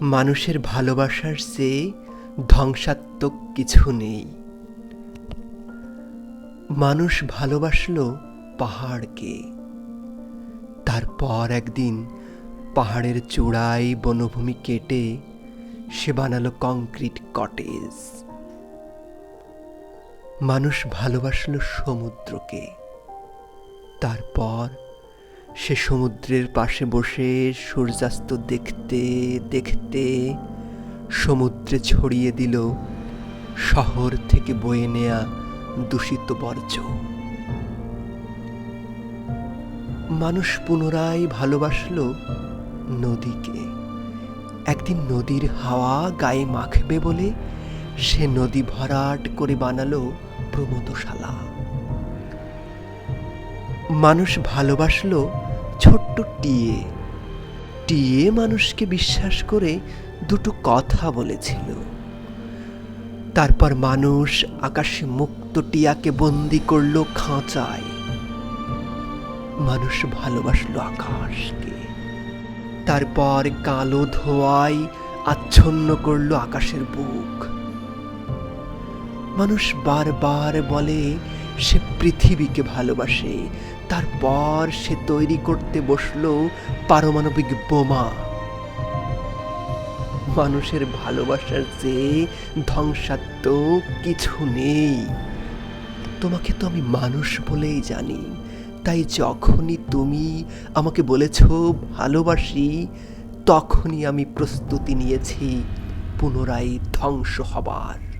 মানুষের ভালোবাসার চেয়ে ধ্বংসাত্মক কিছু নেই। মানুষ ভালোবাসলো পাহাড়কে। তারপর একদিন পাহাড়ের চূড়ায় বনভূমি কেটে সে বানালো কংক্রিট কটেজ। মানুষ ভালোবাসলো সমুদ্রকে। তারপর সে সমুদ্রের পাশে বসে সূর্যাস্ত দেখতে দেখতে সমুদ্রে ছড়িয়ে দিল শহর থেকে বয়ে নেয়া দূষিত বর্জ্য। মানুষ পুনরায় ভালোবাসলো নদীকে। একদিন নদীর হাওয়া গায়ে মাখবে বলে সে নদী ভরাট করে বানালো প্রমোদশালা। মানুষ ভালোবাসলো ছোট্ট টিয়ে। টিয়ে মানুষকে বিশ্বাস করে দুটো কথা বলেছিল। তারপর মানুষ আকাশে মুক্ত টিয়াকে বন্দি করল খাঁচায়। মানুষ ভালোবাসলো আকাশকে। তারপর কালো ধোয়ায় আচ্ছন্ন করল আকাশের বুক। মানুষ বারবার বলে, সে পৃথিবীকে ভালোবাসে তারপর সে তৈরি করতে বসল পারমাণবিক বোমা। মানুষের ভালোবাসার চেয়ে ধ্বংসাত্মক কিছু নেই। তোমাকে তো আমি মানুষ বলেই জানি। তাই যখনই তুমি আমাকে বলেছ, ভালোবাসি তখনই আমি প্রস্তুতি নিয়েছি, পুনরায় ধ্বংস হবার।